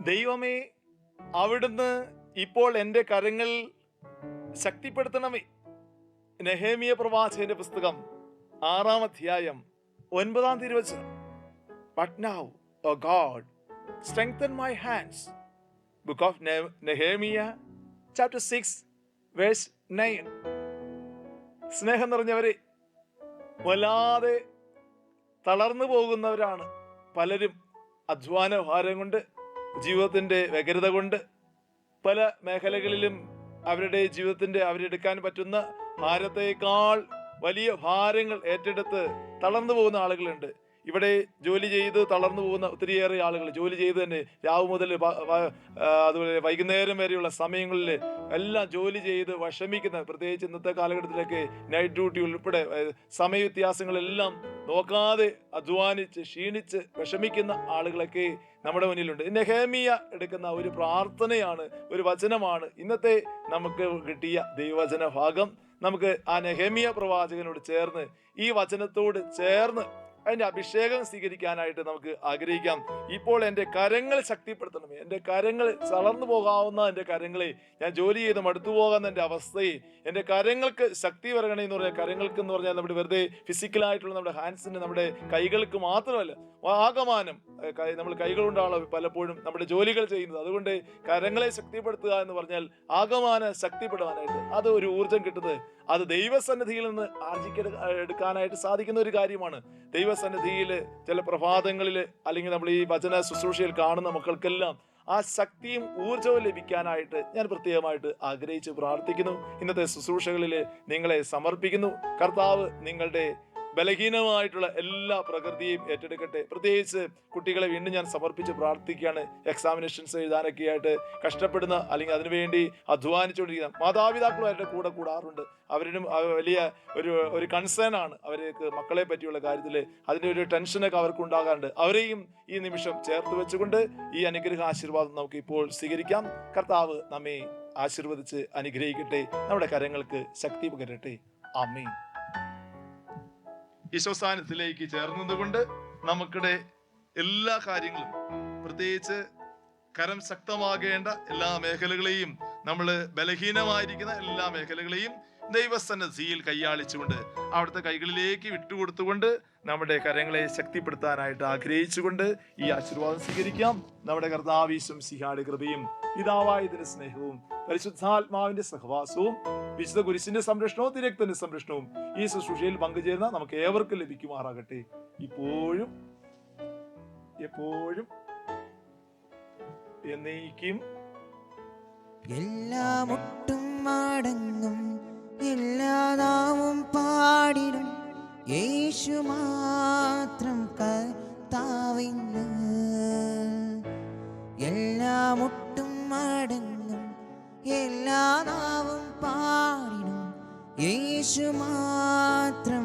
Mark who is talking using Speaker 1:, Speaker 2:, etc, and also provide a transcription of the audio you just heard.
Speaker 1: ദൈവമേ അവിടുന്ന് ഇപ്പോൾ എന്റെ കരങ്ങൾ ശക്തിപ്പെടുത്തണമേ. നെഹേമിയ പ്രവാചകന്റെ പുസ്തകം ആറാം അധ്യായം ഒൻപതാം തിരുവചനം but now O God strengthen my hands book of Nehemiah chapter six verse nine സ്നേഹം നിറഞ്ഞവരെ വല്ലാതെ തളർന്നു പോകുന്നവരാണ്. പലരും അധ്വാന ഭാരം കൊണ്ട് ജീവിതത്തിന്റെ വ്യഗ്രത കൊണ്ട് പല മേഖലകളിലും അവരുടെ ജീവിതത്തിന്റെ അവരെടുക്കാൻ പറ്റുന്ന ഭാരത്തേക്കാൾ വലിയ ഭാരങ്ങൾ ഏറ്റെടുത്ത് തളർന്നു പോകുന്ന ആളുകളുണ്ട്. ഇവിടെ ജോലി ചെയ്ത് തളർന്നു പോകുന്ന ഒത്തിരിയേറെ ആളുകൾ ജോലി ചെയ്ത് തന്നെ രാവ് മുതൽ അതുപോലെ വൈകുന്നേരം വരെയുള്ള സമയങ്ങളിൽ എല്ലാം ജോലി ചെയ്ത് വിഷമിക്കുന്ന പ്രത്യേകിച്ച് ഇന്നത്തെ കാലഘട്ടത്തിലൊക്കെ നൈറ്റ് ഡ്യൂട്ടി ഉൾപ്പെടെ സമയവ്യത്യാസങ്ങളെല്ലാം സമയ വ്യത്യാസങ്ങളെല്ലാം നോക്കാതെ അധ്വാനിച്ച് ക്ഷീണിച്ച് വിഷമിക്കുന്ന ആളുകളൊക്കെ നമ്മുടെ മുന്നിലുണ്ട്. നെഹേമിയ എടുക്കുന്ന ഒരു പ്രാർത്ഥനയാണ് ഒരു വചനമാണ്. ഇന്നത്തെ നമുക്ക് കിട്ടിയ ദൈവവചന ഭാഗം. നമുക്ക് ആ നെഹേമിയ പ്രവാചകനോട് ചേർന്ന് ഈ വചനത്തോട് ചേർന്ന് അതിന്റെ അഭിഷേകം സ്വീകരിക്കാനായിട്ട് നമുക്ക് ആഗ്രഹിക്കാം. ഇപ്പോൾ എന്റെ കരങ്ങൾ ശക്തിപ്പെടുത്തണമേ. എന്റെ കരങ്ങൾ തളർന്നു പോകാവുന്ന എന്റെ കരങ്ങളെ ഞാൻ ജോലി ചെയ്ത് മടുത്തു പോകുന്ന എന്റെ അവസ്ഥയെ എന്റെ കരങ്ങൾക്ക് ശക്തി വരണേ എന്ന് പറഞ്ഞാൽ കരങ്ങൾക്ക് എന്ന് പറഞ്ഞാൽ നമ്മുടെ വെറുതെ ഫിസിക്കലായിട്ടുള്ള നമ്മുടെ ഹാൻഡ്സിന് നമ്മുടെ കൈകൾക്ക് മാത്രമല്ല ആകമാനം. നമ്മൾ കൈകൾ കൊണ്ടാണല്ലോ പലപ്പോഴും നമ്മുടെ ജോലികൾ ചെയ്യുന്നത്. അതുകൊണ്ട് കരങ്ങളെ ശക്തിപ്പെടുത്തുക എന്ന് പറഞ്ഞാൽ ആകമാനം ശക്തിപ്പെടുവാനായിട്ട് അത് ഒരു ഊർജം കിട്ടുന്നത് അത് ദൈവസന്നിധിയിൽ നിന്ന് ആർജിക്കെടുക്കാനായിട്ട് സാധിക്കുന്ന ഒരു കാര്യമാണ്. ദൈവസന്നിധിയിൽ ചില പ്രഭാതങ്ങളിൽ അല്ലെങ്കിൽ നമ്മൾ ഈ വചന ശുശ്രൂഷയിൽ കാണുന്ന മക്കൾക്കെല്ലാം ആ ശക്തിയും ഊർജവും ലഭിക്കാനായിട്ട് ഞാൻ പ്രത്യേകമായിട്ട് ആഗ്രഹിച്ച് പ്രാർത്ഥിക്കുന്നു. ഇന്നത്തെ ശുശ്രൂഷകളിൽ നിങ്ങളെ സമർപ്പിക്കുന്നു. കർത്താവ് നിങ്ങളുടെ ബലഹീനമായിട്ടുള്ള എല്ലാ പ്രകൃതിയും ഏറ്റെടുക്കട്ടെ. പ്രത്യേകിച്ച് കുട്ടികളെ വീണ്ടും ഞാൻ സമർപ്പിച്ച് പ്രാർത്ഥിക്കുകയാണ്. എക്സാമിനേഷൻസ് എഴുതാനൊക്കെ ആയിട്ട് കഷ്ടപ്പെടുന്ന അല്ലെങ്കിൽ അതിനുവേണ്ടി അധ്വാനിച്ചുകൊണ്ടിരിക്കുന്ന മാതാപിതാക്കളും അവരുടെ കൂടെ കൂടാറുണ്ട്. അവരും വലിയ ഒരു ഒരു കൺസേൺ ആണ് അവർക്ക് മക്കളെ പറ്റിയുള്ള കാര്യത്തിൽ അതിന്റെ ഒരു ടെൻഷനൊക്കെ അവർക്ക് ഉണ്ടാകാറുണ്ട്. അവരെയും ഈ നിമിഷം ചേർത്ത് വെച്ചുകൊണ്ട് ഈ അനുഗ്രഹ ആശീർവാദം നമുക്ക് ഇപ്പോൾ സ്വീകരിക്കാം. കർത്താവ് നമ്മെ ആശീർവദിച്ച് അനുഗ്രഹിക്കട്ടെ. നമ്മുടെ കരങ്ങൾക്ക് ശക്തി പകരട്ടെ. അമ്മയും ഈശോസ്ഥാനത്തിലേക്ക് ചേർന്നതുകൊണ്ട് നമുക്കിടെ എല്ലാ കാര്യങ്ങളും പ്രത്യേകിച്ച് കരം ശക്തമാകേണ്ട എല്ലാ മേഖലകളെയും നമ്മൾ ബലഹീനമായിരിക്കുന്ന എല്ലാ മേഖലകളെയും ദൈവസന്നദ്ധിയിൽ കൈയാളിച്ചുകൊണ്ട് അവിടുത്തെ കൈകളിലേക്ക് വിട്ടുകൊടുത്തുകൊണ്ട് നമ്മുടെ കരങ്ങളെ ശക്തിപ്പെടുത്താനായിട്ട് ആഗ്രഹിച്ചുകൊണ്ട് ഈ ആശീർവാദം സ്വീകരിക്കാം. നമ്മുടെ കർത്താവീശം സിഹാട് കൃപയും പിതാവായതിന്റെ സ്നേഹവും പരിശുദ്ധാത്മാവിന്റെ സഹവാസവും വിശുദ്ധ കുരിശിന്റെ സംരക്ഷണവും തിരക്തന്റെ സംരക്ഷണവും ഈ ശുശ്രൂഷയിൽ പങ്കുചേർന്ന നമുക്ക് ഏവർക്കും ലഭിക്കുമാറാകട്ടെ. ഇപ്പോഴും എപ്പോഴും എന്നേക്കും.
Speaker 2: എല്ലാം മാത്രം കർത്താവിന്ന് എല്ലാം ഒട്ടും മടങ്ങും എല്ലാ നാവും പാടിനും യേശു മാത്രം